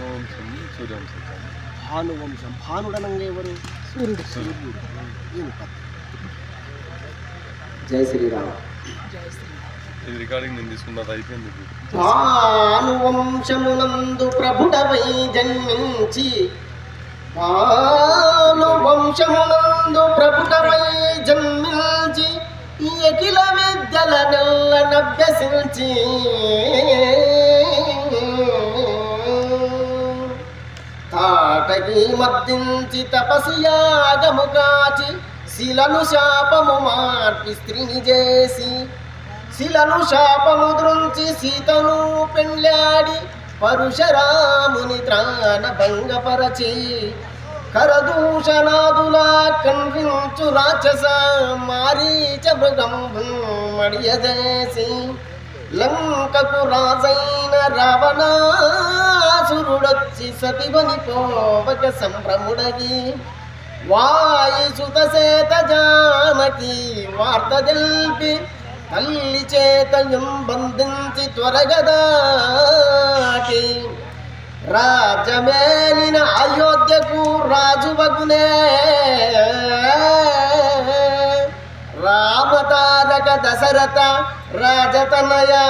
భానువంశం సూర్యవంశం భానువంశం. భానుడనంగా ఎవరు? సూర్యుడు. సూర్యుడు. ఈయన జై శ్రీరామ్. ఇది రికార్డింగ్ నేను తీసుకున్నది అయిపోయింది. భానువంశమునందు ప్రభుడవై జన్మించి భానువంశమునందు ప్రభుడవై జన్మించి ఈ అఖిల విద్యల నెల్లనభ్యసించి తాటకి మద్దించి తపసి యాగము కాచి శిలను శాపము మార్పి స్త్రీని చేసి శిలను శాపము దృంచి సీతను పెళ్ళాడి పరుశరాముని త్రాణ భంగపరచి కరదూషణాదులా కన్వించు రాక్షస మారీచ మృగం మడియజేసి లంకకు రాజైన రావణా వచ్చి సతివని పోవక సంభ్రముడగి వాయుసుత చేత జానకి వార్త తెలిపి తల్లి చేతయం బంధించి త్వరగదాటి. రాజమేలిన అయోధ్యకు రాజువగునే రామతారక దశరథ రాజతనయా